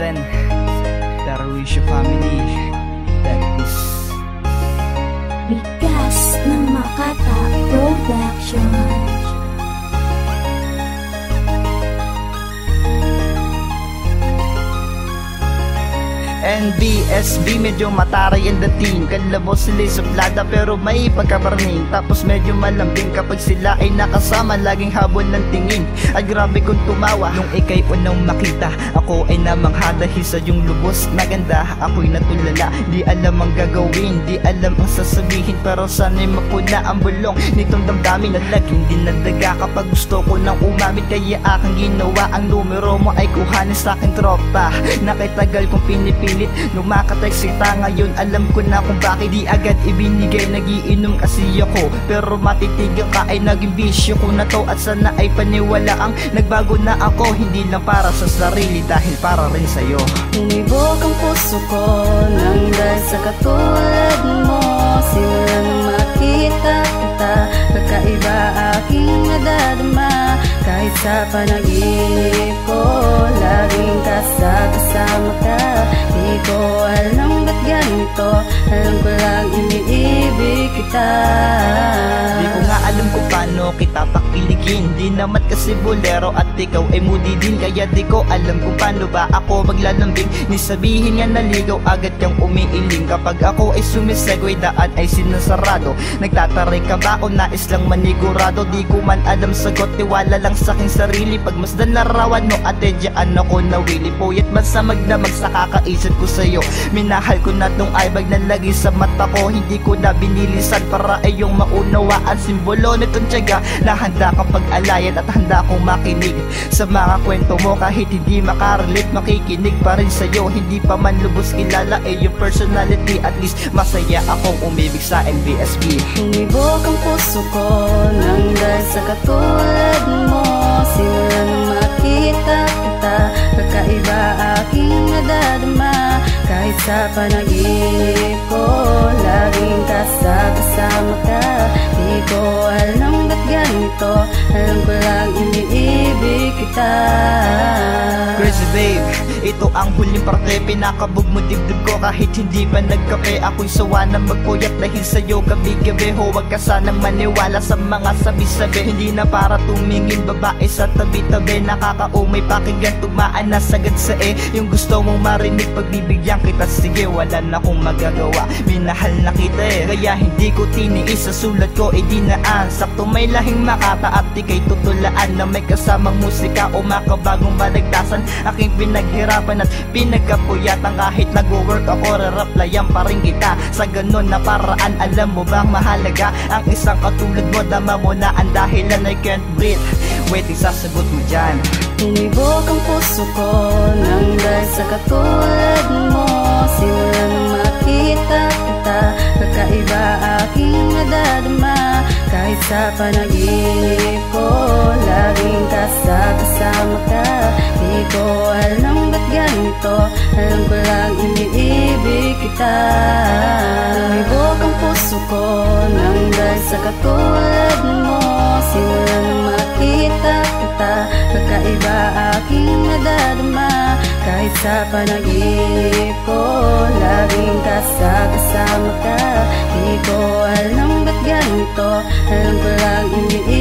Sen. Darwisha Family That is Bigas ng Makata Production NBSB medyo mataray ang dating Kalabos sila suplada pero may pagkabarning. Tapos medyo malambing kapag sila ay nakasama. Laging habol ng tingin. At grabe kong tumawa. Nung ikay unang makita Ako ay namangha dahil sa yung lubos na ganda Ako'y natulala. Di alam ang gagawin Di alam ang sasabihin. Pero sana'y mapuna ang bulong Nitong damdamin. At laging dinadaga Kapag gusto ko nang umamit. Kaya aking ginawa Ang numero mo ay kuhanin sa aking tropa. Nakitagal kong pinipili pilit Lumakataksita ngayon alam ko na kung bakit di agad ibinigay. Nagiinom kasi ako Pero matitigil ka ay naging bisyo ko na to. At sana ay paniwala ang nagbago na ako Hindi lang para sa sarili dahil para rin sa'yo. Umibok ang puso ko nang dahil sa katulad mo. Simula nang makita kita Kakaiba aking nadadama. Kahit sa panaginip ko Laging kasama ka ko alam ba't ganito? Alam ko lang iniibig kita. Di ko nga alam kung paano kita pakiligin Di naman kasi bolero at ikaw ay moody din. Kaya di ko alam kung paano ba ako maglalambing. Ni sabihin nga naligaw agad kang umiiling. Kapag ako ay sumisegway daan ay sinasarado. Nagtataray ka ba o nais lang manigurado? Di ko man alam sagot tiwala lang sa aking sarili. Pag masdan larawan no ate dyan ako nawili. Puyat man sa magdamag sa kakaisip ko sa'yo. Minahal ko na tong aibag na lagi sa mata ko. Hindi ko na binilisan para ay yung maunawaan Simbolo nitong tiyaga. Na handa kang pag-alayan at handa kong makinig Sa mga kwento mo. Kahit hindi makarelate Makikinig pa rin sa'yo. Hindi pa man lubos kilala eh yung personality. At least masaya akong umibig sa NBSB Umibok ang puso ko nang dahil sa katulad mo. Simula nang makita kita Kakaiba aking nadadama. Kahit sa panaginip ko Laging kasama ka. Di ko alam ba't ganito Alam ko lang iniibig kita babe, ito ang huling parte Pinakabog mo dibdib ko. Kahit hindi pa nagkape Ako'y sawa na magpuyat. Dahil sa'yo gabi-gabi Ho, wag ka sanang maniwala sa mga sabi-sabi. Hindi na para tumingin babae sa tabi-tabi. Nakakaumay pakinggan tumaan na sagad sa eh. Yung gusto mong marinig pagbibigyan kita. Sige, wala na akong magagawa. Minahal na kita eh Kaya hindi ko tiniis. Sa sulat ko eh di naan Sakto. May lahing makata at ikay tutulaan Na may kasamang musika o makabagong balagtasan Aking pinaghirapan at pinagkapuyatan Kahit nag-work ako, raraplayan pa rin kita. Sa ganun na paraan, alam mo bang mahalaga Ang isang katulad mo, dama mo na ang dahilan I can't breathe. Waiting sasagot mo dyan. Umibok ang puso ko nang dahil sa katulad mo Simula nang makita kita. Kakaiba aking nadadama Kahit sa panaginip ko Laging kasama ka Di ko alam ba't ganito? Alam ko lang iniibig kita. Umibok ang puso ko nang dahil sa katulad mo. Simula nang makita kita. Kakaiba aking nadadama. Kahit sa panaginip ko Laging kasama ka. Di ko alam ba't ganito. Alam ko lang iniibig